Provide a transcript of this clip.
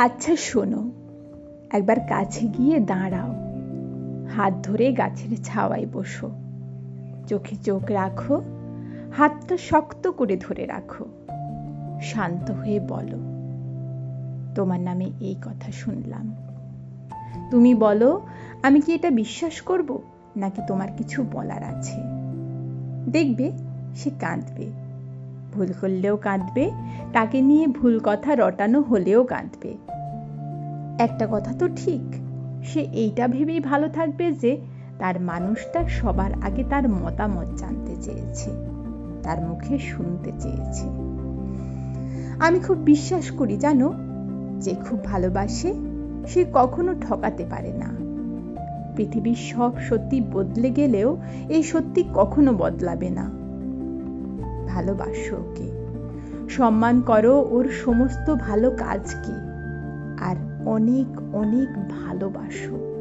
আচ্ছা শোনো, একবার কাছে গিয়ে দাঁড়াও। হাত ধরে গাছের ছাওয়ায় বসো। চোখে চোখ রাখো, হাতটা শক্ত করে ধরে রাখো। শান্ত হয়ে বলো, তোমার নামে এই কথা শুনলাম। তুমি বলো, আমি কি এটা বিশ্বাস করব, নাকি তোমার কিছু বলার আছে? দেখবে, সে কাঁদবে। ভুল করলেও কাঁদবে, তাকে নিয়ে ভুল কথা রটানো হলেও কাঁদবে। একটা কথা তো ঠিক, সে এইটা ভেবেই ভালো থাকবে যে তার মানুষটা সবার আগে তার মতামত জানতে চেয়েছে, তার মুখে শুনতে চেয়েছে। আমি খুব বিশ্বাস করি জানো, যে খুব ভালোবাসে, সে কখনো ঠকাতে পারে না। পৃথিবীর সব সত্যি বদলে গেলেও এই সত্যি কখনো বদলাবে না। ভালোবাসো ওকে। সম্মান করো ওর সমস্ত ভালো কাজকে আর অনেক অনেক ভালোবাসো।